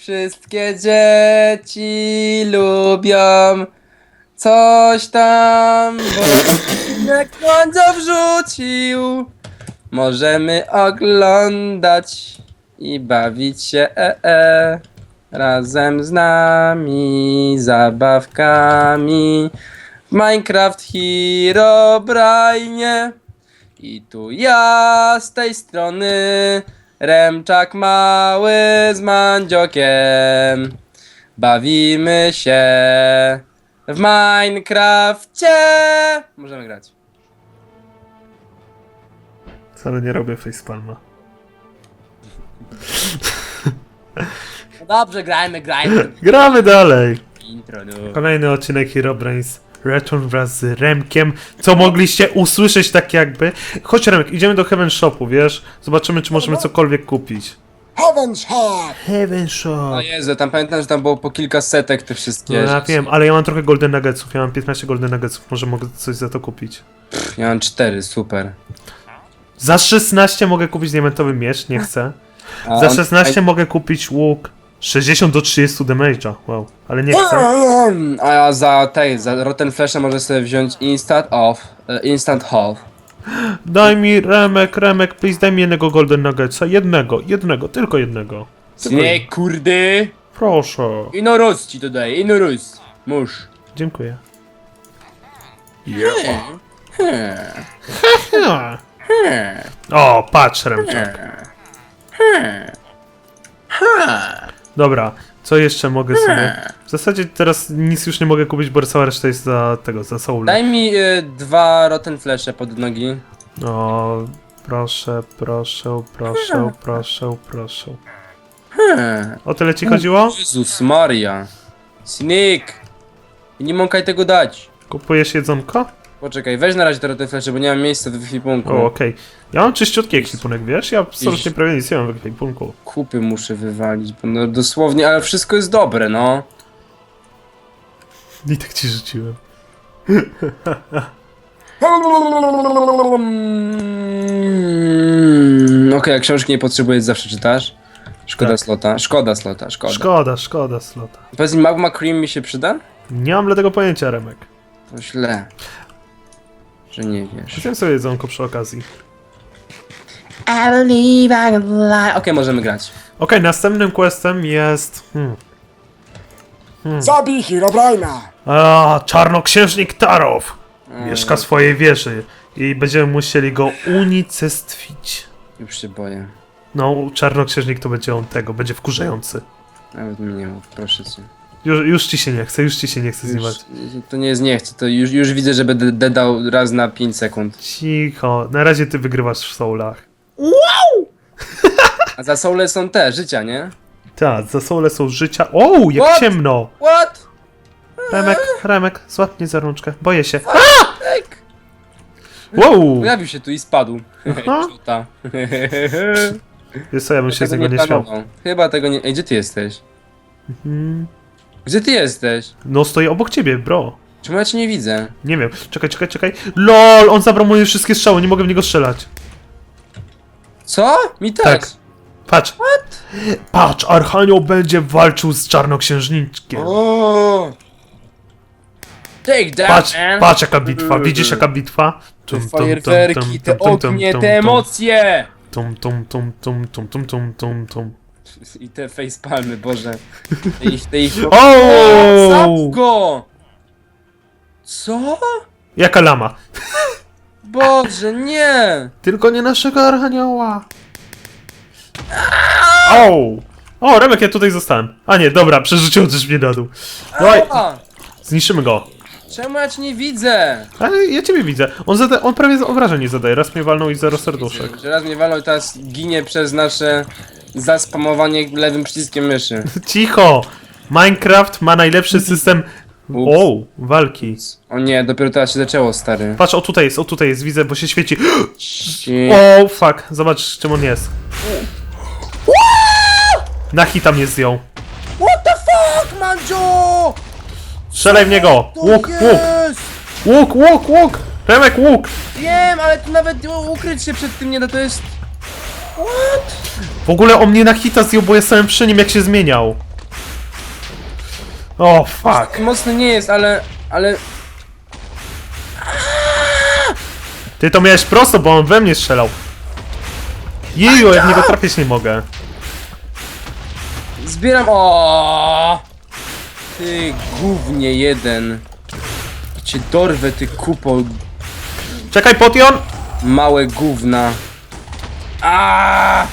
Wszystkie dzieci lubią coś tam, bo jak kłądzio wrzucił. Możemy oglądać i bawić się e, e, razem z nami zabawkami w Minecraft Herobrine. I tu ja z tej strony Remczak mały z Mandziokiem Bawimy się w Minecrafcie Możemy grać Wcale nie robię facepalma. no Dobrze, grajmy, grajmy Gramy dalej! Intro, no. Kolejny odcinek Herobrains Return wraz z Remkiem, co mogliście usłyszeć tak jakby. Chodź Remek, idziemy do Heaven Shopu, wiesz? Zobaczymy, czy możemy cokolwiek kupić. Heaven's Head! Heaven Shop! O Jezu, tam pamiętam, że tam było po kilka setek te No wszystkie ja rzeczy. wiem, ale ja mam trochę Golden Nuggetsów, ja mam 15 Golden Nuggetsów, może mogę coś za to kupić. Ja mam cztery, super Za 16 mogę kupić diamentowy miecz, nie chcę. A Za on- 16 mogę kupić łuk 60 do 30 damage'a, wow, ale nie chcę. A za tej, za Rotten Flesha może sobie wziąć Instant Off e, Instant Half Daj mi Remek, Remek, please daj mi jednego Golden Nuggetsa, jednego, jednego, tylko jednego. Tylko Nie, jednego. kurde Proszę. Ino roz ci to daję, ino roz Musz Dziękuję. Hmm. Ha. O, patrz Remczak. Dobra, co jeszcze mogę sobie... W zasadzie teraz nic już nie mogę kupić, bo cała reszta jest za tego, za soul. Daj mi y, dwa Rotten Flesze pod nogi O, proszę, proszę, proszę, proszę, proszę. Hmm. O tyle ci chodziło? Jezus Maria Sneak Nie mogę tego dać Kupujesz jedzonko? Poczekaj, weź na razie te Rotten Flesze, bo nie mam miejsca w ekwipunku O, okej. Ja mam czyściutki ekwipunek, wiesz? Ja absolutnie prawie nic nie mam w ekwipunku. Kupy muszę wywalić, bo no dosłownie, ale wszystko jest dobre, no I tak ci rzuciłem. Mm, Okej, a książki nie potrzebujesz, zawsze czytasz? Szkoda Tak. slota, szkoda slota, szkoda. Szkoda, szkoda slota. Powiedz mi, Magma Cream mi się przyda? Nie mam dlatego pojęcia, Remek. To źle. Że nie wiesz. Zjem sobie jedzonko przy okazji. Okej, możemy grać. Okej, następnym questem jest... Hmm. Zabij Herobrine'a! A, czarnoksiężnik Tarow! Mieszka w swojej wieży i będziemy musieli go unicestwić. Już się boję. No, czarnoksiężnik to będzie on tego, będzie wkurzający. Nawet mi nie mów, proszę cię. Już, już ci się nie chce, już ci się nie chce Już, zniewać. to nie jest nie chcę, to już, już widzę, że będę dedał raz na 5 sekund. Cicho, na razie ty wygrywasz w soulach. A za soule są te, życia, nie? Tak, za soule są życia. O, jak What? ciemno! What? Remek, Remek, złap mnie za rączkę, boję się. Ek! Wow! Pojawił się tu i spadł. Aha. Wiesz co, ja bym się z Tego niego nie śmiał. planował. Chyba tego nie... Ej, gdzie ty jesteś? Mhm. Gdzie ty jesteś? No, stoję obok ciebie, bro. Czemu ja cię nie widzę? Nie wiem, czekaj, czekaj, czekaj. LOL, on zabrał moje wszystkie strzały, nie mogę w niego strzelać. Co? Mi też. Tak. Patrz. Patrz, Archanioł będzie walczył z czarnoksiężniczkiem. O! Take that, Patrz, man! patrz jaka bitwa, widzisz jaka bitwa? Te fajerwerki, te ognie, te emocje! Tum, tum, tum, tum, tum, tum, tum, tum, tum. I te facepalmy, boże. Te ich, te ich... O! Zap go! Co? Jaka lama? Boże, nie! Tylko nie naszego Archanioła. O! O, Remek, ja tutaj zostałem. A nie, dobra, przerzucił też mnie na dół. A, zniszczymy go. czemu ja cię nie widzę? Ale ja ciebie widzę. On, zada on prawie obrażeń nie zadaje. Raz mnie walnął i zero serduszek. Że raz mnie walą i teraz ginie przez nasze zaspamowanie lewym przyciskiem myszy. Cicho! Minecraft ma najlepszy system. Ups. O, walki. O nie, dopiero teraz się zaczęło, stary. Patrz, o tutaj jest, o tutaj jest, widzę, bo się świeci. Ci- O, fuck, zobacz czym on jest. Na hita mnie zdjął. What the fuck, Mandzio? Strzelaj w niego! To Łuk, łuk, jest! łuk, łuk, łuk! Remek, łuk! Wiem, ale tu nawet u- ukryć się przed tym nie da, to jest... What? W ogóle on mnie na hita zdjął, bo ja stałem przy nim jak się zmieniał. O, fuck. Mocny nie jest, ale... ale... Ty to miałeś prosto, bo on we mnie strzelał. Jeju, ja w niego trafić nie mogę. Zbieram... O! Ty gównie jeden. Cię dorwę, ty kupo Czekaj, potion! małe gówna. A!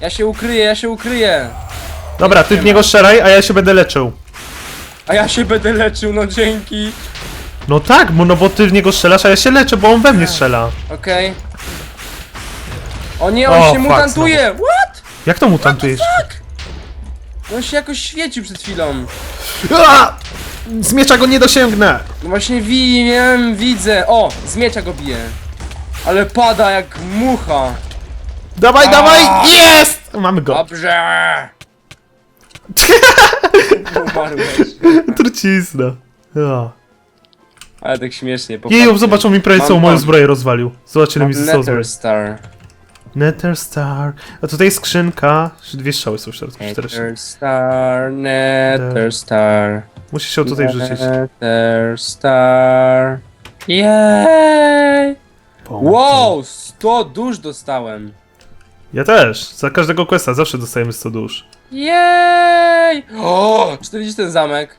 Ja się ukryję, ja się ukryję. Dobra, ty w niego strzelaj, a ja się będę leczył. A ja się będę leczył, no dzięki. No tak, bo- no bo ty w niego strzelasz, a ja się leczę, bo on we mnie strzela. Okej. O nie, on O, się fuck, mutantuje! What? Jak to mutantujesz? On się jakoś świecił przed chwilą. A! Z miecza go nie dosięgnę! No właśnie wiem, widzę. O, z miecza go bije. Ale pada jak mucha. Dawaj, dawaj! Jest! Mamy go. Dobrze. Umarłeś. Trucizna. Ja. Ale tak śmiesznie. Jeju, zobaczą mi prawie całą moją zbroję rozwalił. Zobacz ile mi zostało zbroi. Nether Star. Nether Star. A tutaj skrzynka. Dwie strzały są w środku, cztery strzały. Nether Star, Nether Star. Musisz się tutaj wrzucić. Nether Star. Jej! Wow, 100 dusz dostałem. Ja też. Za każdego questa zawsze dostajemy 100 dusz. Jej! O, 40 ten zamek.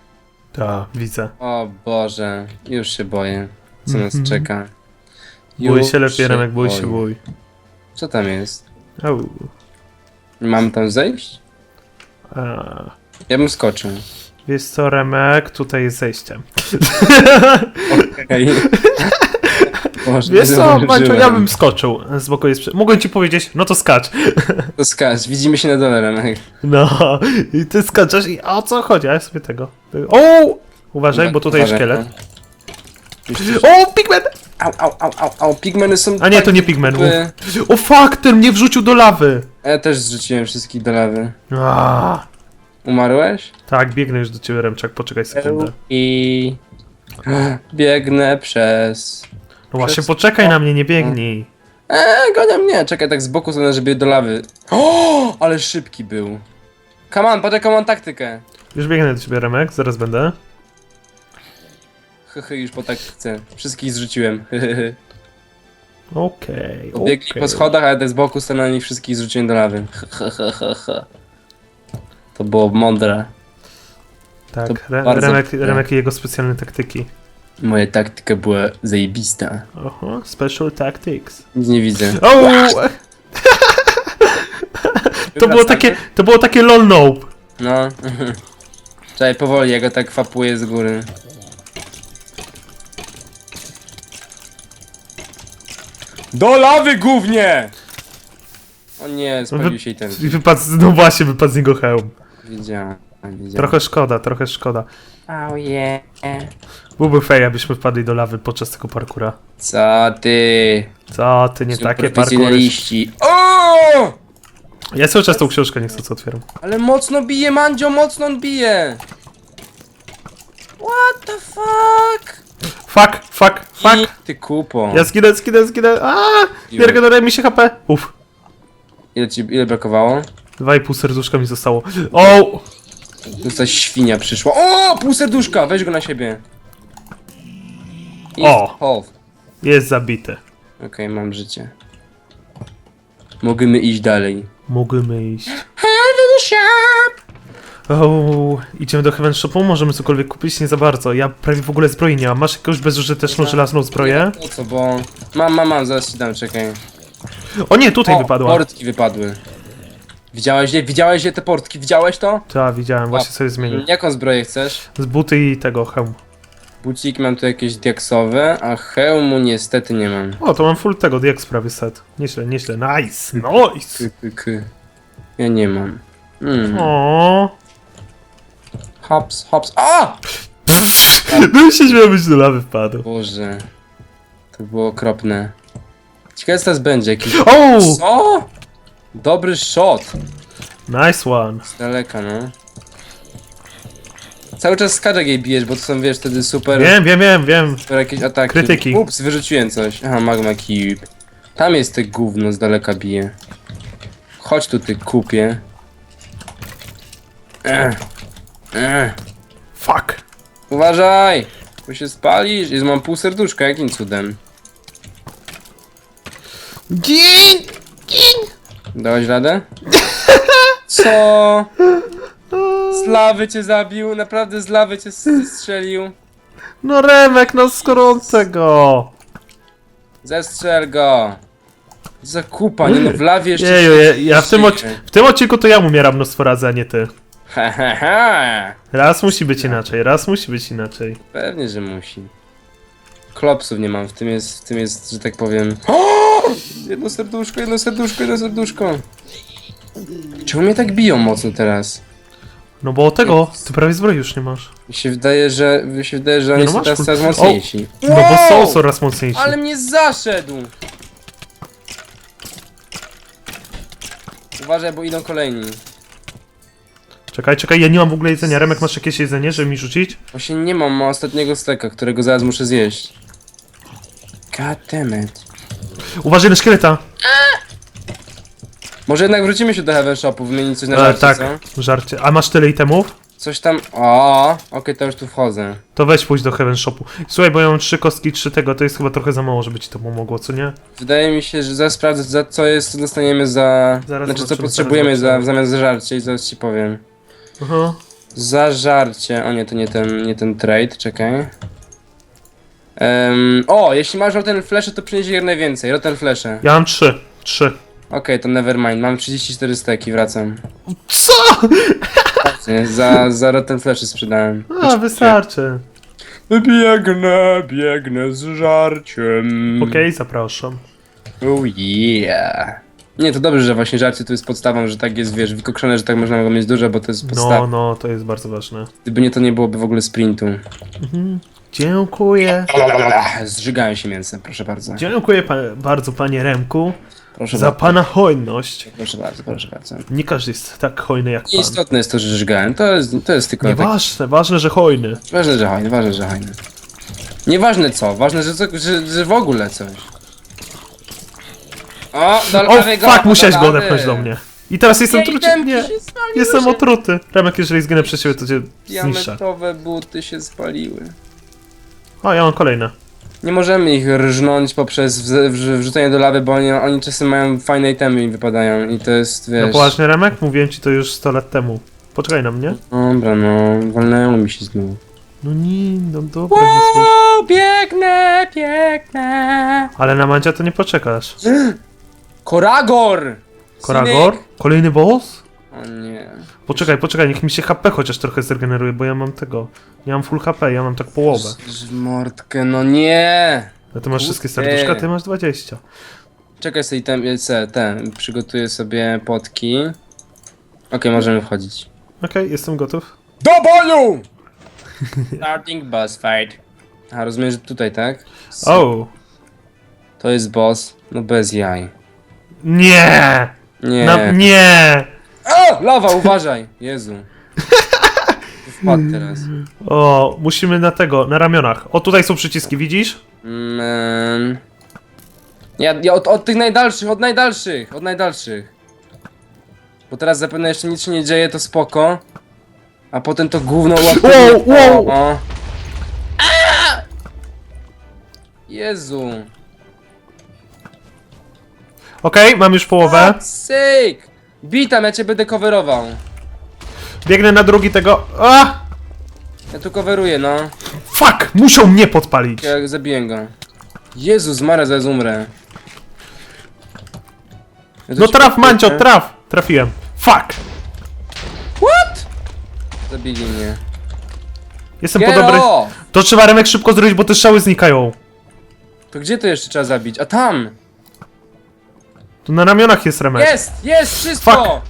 Tak, widzę. O Boże, już się boję. Co nas Mhm. czeka? Bój Już się lepiej, Remek, bój się, bój. Co tam jest? Au. Mam tam zejść? A. Ja bym skoczył. Wiesz co, Remek, tutaj jest zejście. Okej. Boże, Wiesz co, ja bym skoczył z boku jest... prze- Mogłem ci powiedzieć, no to skacz. To skacz, widzimy się na dole, Remek. No, i ty skaczesz i a o co chodzi? A ja sobie tego... O! Uważaj, bo tutaj jest Uważaj, szkielet. no. O, pigmen! Au, au, au, au, au, pigmeny są A nie, to tak nie pigmen. głupie. O fuck, ten mnie wrzucił do lawy! Ja też zrzuciłem wszystkich do lawy. A, Umarłeś? tak, biegnę już do ciebie, Remczak, poczekaj sekundę. I... Biegnę przez... No właśnie, poczekaj na mnie, nie biegnij. Eee, gonia mnie! Czekaj, tak z boku stronę, żeby do lawy. O, ale szybki był. Come on, patrz jaką mam taktykę. Już biegnę do ciebie, Remek, zaraz będę. Hyhy, już po taktyce. Wszystkich zrzuciłem. Okej, Biegli okej. po schodach, ale tak z boku stanęli wszystkich zrzuciłem do lawy. To było mądre. Tak, Re bardzo Remek. Remek i jego specjalne taktyki. Moja taktyka była zajebista. Oho, special tactics. Nic nie widzę. O! To było takie, to było takie lol nope. No. Czekaj, powoli, ja go tak fapuję z góry. Do lawy głównie! O nie, spalił się i ten. I wypadł, no właśnie, wypadł z niego hełm. Widziałem, widziałem. Trochę szkoda, trochę szkoda. Oh yeah. Byłby fej, abyśmy wpadli do lawy podczas tego parkura. Co ty? Co, ty nie takie parkury. Profesjonaliści. O! Ja cały czas tą książkę nie chcę co otwieram. Ale mocno bije, Mandzio, mocno on bije! What the fuck? Fuck, fuck, fuck! I... Ty kupo. Ja zginę, zginę, zginę. Aaa! Nie regeneruje mi się HP. Uff. Ile ci, ile brakowało? Dwa i pół serduszka mi zostało. O! Tu coś świnia przyszła. O! Pół serduszka! Weź go na siebie. I O! Health. Jest zabity. Okej, mam życie. Możemy iść dalej. Możemy iść. O, idziemy do Heaven Shopu, możemy cokolwiek kupić? Nie za bardzo. Ja prawie w ogóle zbroi nie mam. Masz jakąś bezużyteczną żelazną zbroję? Po co, bo... Mam, mam, mam, zaraz ci dam, czekaj. O nie, tutaj O, wypadła. portki wypadły. Widziałeś je? Widziałeś je te portki? Widziałeś to? Tak, widziałem, właśnie sobie zmienię. Jaką zbroję chcesz? Z buty i tego hełm. Buciki mam tu jakieś diaksowe, a hełmu niestety nie mam. O, to mam full tego, DX prawie set. Nieźle, nieźle. Nice, nice! Ky, ky, ky. Ja nie mam. Hmm. O. Hops, hops. A! Bym się śmiał, być do lawy wpadł. Boże. To było okropne. Ciekawe co teraz będzie. Jakiś... O! Co? Dobry shot. Nice one. Z daleka, no. Cały czas skaczek jej bijesz, bo to są, wiesz, wtedy super, Wiem, wiem, wiem, wiem. super jakieś ataki. Krytyki. Ups, wyrzuciłem coś. Aha, magma cube. Tam jest te gówno, z daleka bije. Chodź tu, ty kupie. Ech. Ech. Fuck. Uważaj! Bo się spalisz. Jest, mam pół serduszka, jakim cudem? Gin! Gin! Dałeś radę? Co? Z lawy cię zabił? Naprawdę z lawy cię strzelił? No Remek, no skoro go. Zestrzel go! Za kupa, nie no, w lawie jeszcze... Jeju, ja, ja w, tym się- odc- w tym odcinku to ja umieram mnóstwo razy, a nie ty. Ha, ha, ha. Raz musi być inaczej, raz musi być inaczej. Pewnie, że musi. Klopsów nie mam, w tym jest, w tym jest, że tak powiem... Jedno serduszko, jedno serduszko, jedno serduszko. Czemu mnie tak biją mocno teraz? No bo tego, ty prawie zbroi już nie masz. Mi się wydaje, że... Mi się wydaje, że oni no są masz teraz coraz mocniejsi. No bo są coraz mocniejsi. Ale mnie zaszedł! Uważaj, bo idą kolejni. Czekaj, czekaj, ja nie mam w ogóle jedzenia. Remek, masz jakieś jedzenie, żeby mi rzucić? Właśnie nie mam, mam ostatniego steka, którego zaraz muszę zjeść. God damn it. Uważaj na szkieleta! Może jednak wrócimy się do Heaven Shopu, wymienić coś na E, żarcie, tak, co? żarcie. A masz tyle itemów? Coś tam... O, okej, to już tu wchodzę. To weź pójdź do Heaven Shopu. Słuchaj, bo ja mam trzy kostki, trzy tego, to jest chyba trochę za mało, żeby ci to pomogło, co nie? Wydaje mi się, że zaraz sprawdzę, za co jest, co dostaniemy za... Zaraz znaczy, co zobaczymy, potrzebujemy zaraz za, zobaczymy. w zamian za żarcie i zaraz ci powiem. Aha. Za żarcie. O nie, to nie ten, nie ten trade, czekaj. Em, o, jeśli masz Rotten Flesze, to przynieś jak najwięcej. Rotten Flesze. Ja mam trzy. Trzy. Okej, to nevermind. Mam 34 steki, wracam. Co? Nie, za, za Rotten Flesze sprzedałem. A, wystarczy. Biegnę, biegnę z żarciem. Okej, zapraszam. Oh yeah. Nie, to dobrze, że właśnie żarcie tu jest podstawą, że tak jest, wiesz, wykokszone, że tak można go mieć dużo, bo to jest podstawa. No, no, to jest bardzo ważne. Gdyby nie, to nie byłoby w ogóle sprintu. Dziękuję. Zżygają się mięsem, proszę bardzo. Dziękuję pa bardzo, panie Remku, Proszę za bardzo. pana hojność. Proszę bardzo, proszę bardzo. Nie każdy jest tak hojny jak pan. Nieistotne jest to, że żygałem. To jest, to jest tylko tak... Nieważne, ważne, że hojny. Ważne, że hajny, ważne, że hajny. Nieważne co, ważne, że, co, że, że w ogóle coś. O, do O, go, fuck, musiałeś go lawy. odepchnąć do mnie. I teraz jestem truty. Nie, się spaliły jestem otruty. Remek, jeżeli zginę przez ciebie, to cię zniszczę. Diamentowe buty się spaliły. O, ja mam kolejne. Nie możemy ich rżnąć poprzez wz- wrz- wrzucenie do lawy, bo oni, oni czasem mają fajne itemy i wypadają i to jest, No wiesz... poważnie, Remek? Mówiłem ci to już 100 lat temu. Poczekaj na mnie. Dobra, no, walnęło mi się znów. No nie, no dobra, nie słuchaj. O, biegnę, biegnę. Ale na Mandzia to nie poczekasz. Koragor! Koragor? Kolejny boss? O nie. Poczekaj, poczekaj, niech mi się HP chociaż trochę zregeneruje, bo ja mam tego. Nie mam full HP, ja mam tak połowę. Ż- Mordkę, no nie! A ty masz wszystkie Kurde. serduszka, ty masz 20. Czekaj sobie ten, se, ten, przygotuję sobie potki. Okej, możemy wchodzić. Okej, jestem gotów. Do boju! Starting boss fight. A, rozumiem, że tutaj, tak? O! To jest boss, no bez jaj. Nie! Nie. Na, nie! O! Lawa, uważaj! Jezu. Wpadł teraz. O, musimy na tego, na ramionach. O, tutaj są przyciski, widzisz? Mm. Ja, ja od, od tych najdalszych, od najdalszych, od najdalszych. Bo teraz zapewne jeszcze nic się nie dzieje, to spoko. A potem to gówno łapie. Wow, wow. O. Jezu. Okej, mam już połowę. Syk! Bitam, ja cię będę coverował. Biegnę na drugi tego. A! Ja tu coveruję, no. Fuck! Muszą mnie podpalić. Ja zabiję go. Jezu, zmarę, zaraz umrę. Ja tu No ci traf. Mancio, traf! Trafiłem. Fuck! What? Zabili mnie. Jestem po. Gero! To trzeba Remek szybko zrobić, bo te strzały znikają. To gdzie to jeszcze trzeba zabić? A tam! Tu na ramionach jest Remek. Jest! Jest! Wszystko!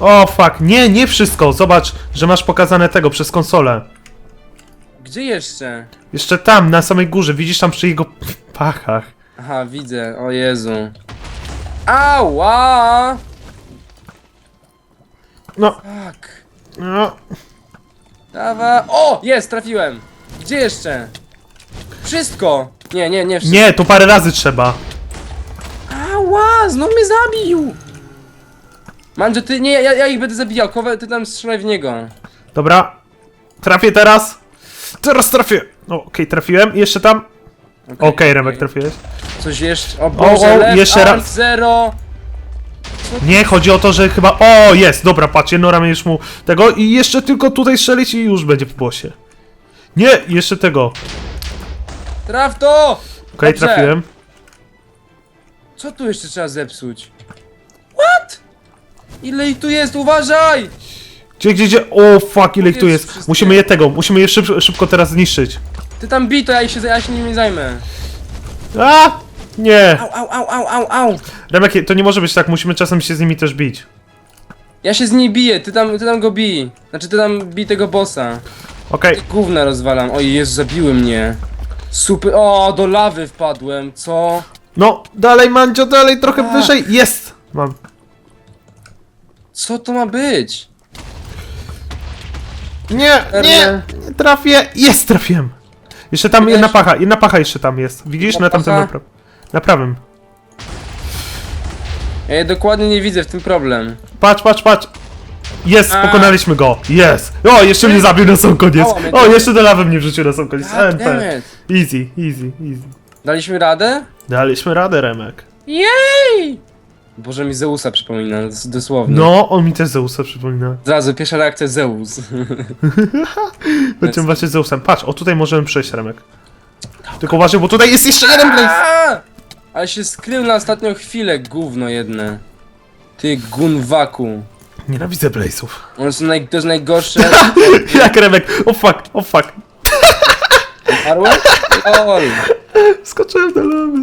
O fuck, nie, nie wszystko. Zobacz, że masz pokazane tego przez konsolę. Gdzie jeszcze? Jeszcze tam, na samej górze, widzisz tam przy jego pachach. Aha, widzę. O Jezu. Ała! No, Fuck. no. Dawa. O! Jest! Trafiłem! Gdzie jeszcze? Wszystko! Nie, nie, nie wszystko. Nie, to parę razy trzeba. Ała! Znów mnie zabił! Mandzio, ty nie, ja, ja ich będę zabijał. Kowe, ty tam strzelaj w niego. Dobra. Trafię teraz. Teraz trafię. No, okej, trafiłem. Jeszcze tam. Okej, Remek, trafiłeś. Coś jeszcze. O Boże, o, left jeszcze arm raz. zero. Nie, chodzi o to, że chyba... O, jest, dobra, patrz, jedno ramię już mu tego i jeszcze tylko tutaj strzelić i już będzie w bosie. Nie, jeszcze tego. Traf to! Okej, Dobrze. trafiłem. Co tu jeszcze trzeba zepsuć? What? Ile ich tu jest? Uważaj! Gdzie, gdzie, gdzie? O, fuck, ile ich tu Jest jest. wszystkie. Musimy je tego, musimy je szyb, szybko teraz zniszczyć. Ty tam bij to, ja się, ja się nimi zajmę. A! Nie! Au, au, au, au, au, au. Remek, to nie może być tak, musimy czasem się z nimi też bić. Ja się z niej biję, ty tam, ty tam go bij. Znaczy ty tam bij tego bossa. Okej, Gówna rozwalam. Oj, Jezu, zabiły mnie. Super. O, do lawy wpadłem, co? No, dalej, Mandzio, dalej, trochę A. wyżej. Jest! Mam. Co to ma być? Nie, nie, Erne. nie trafię. Jest, trafiłem. Jeszcze tam Wiesz? jedna pacha, jedna pacha jeszcze tam jest. Widzisz? Jedna Na tamtym pacha? napra na prawym. Ja je dokładnie nie widzę w tym problem. Patrz, patrz, patrz. Jest, A. pokonaliśmy go. Jest. O, jeszcze mnie zabił na sam koniec. Mnie O, to- jeszcze do lawy mnie wrzucił na sam koniec. God damn MP. it. Easy, easy, easy. Daliśmy radę? Daliśmy radę, Remek. Jej! Boże mi Zeusa przypomina, dos- dosłownie. No, on mi też Zeusa przypomina. Od razu pierwsza reakcja Zeus. Będziemy z Zeusem. Patrz, o tutaj możemy przejść, Remek. Tylko uważaj, bo tutaj jest jeszcze jeden blaze. Aaa! Ale się skrył na ostatnią chwilę, gówno jedne. Ty gunwaku. Nienawidzę blaze'ów. One są naj, to jest najgorsze. Jak Remek? O fuck, o fuck. Arły? Ol. Skoczyłem do lawy.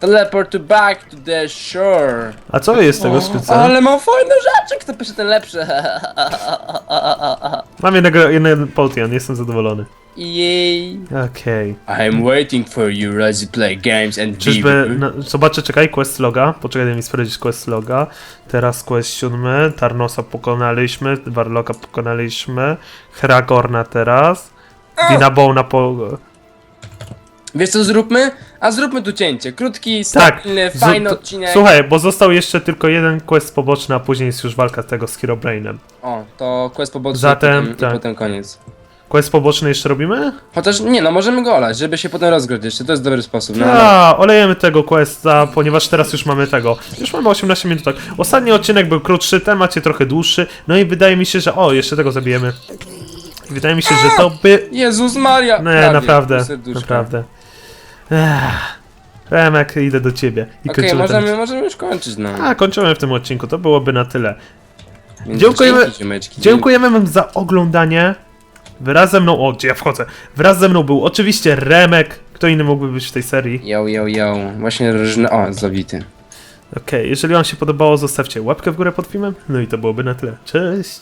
Teleport to back to the shore. A co jest z tego sztuce? Ale mam fajne rzeczy, kto pisze ten lepszy. Mam jednego, jeden potion, jestem zadowolony. Jej. Okej. I'm waiting for you as you play games and Czyżby, no, zobaczę, czekaj, quest loga, poczekaj, daj mi sprawdzić quest loga. Teraz quest siódmy, Tarnosa pokonaliśmy, Warlocka pokonaliśmy, Hragorna teraz, Dinabona po... Wiesz co zróbmy? A zróbmy tu cięcie. Krótki, Tak, stabilny, fajny to- odcinek. Słuchaj, bo został jeszcze tylko jeden quest poboczny, a później jest już walka tego z Herobrainem. O, to quest poboczny Zatem, potem, tak. i potem koniec. Quest poboczny jeszcze robimy? Chociaż nie, no możemy go olać, żeby się potem rozgryźć jeszcze, to jest dobry sposób. No, no. A, olejemy tego questa, ponieważ teraz już mamy tego. Już mamy 18 minut. tak. Ostatni odcinek był krótszy, temat jest trochę dłuższy. No i wydaje mi się, że. O, jeszcze tego zabijemy. Wydaje mi się, że to by. Jezus Maria! Nie, Prawie, naprawdę. serduszko. Naprawdę. Ech. Remek, idę do ciebie. I Okej, kończymy ten możemy, możemy już kończyć, no. A, kończymy w tym odcinku, to byłoby na tyle. Więc dziękujemy- dzięki, ziomeczki. Dziękujemy wam za oglądanie. Wraz ze mną, o, gdzie ja wchodzę? Wraz ze mną był oczywiście Remek. Kto inny mógłby być w tej serii? Yo, yo, yo. Właśnie różne... O, zabity. Okej, jeżeli wam się podobało, zostawcie łapkę w górę pod filmem. No i to byłoby na tyle. Cześć!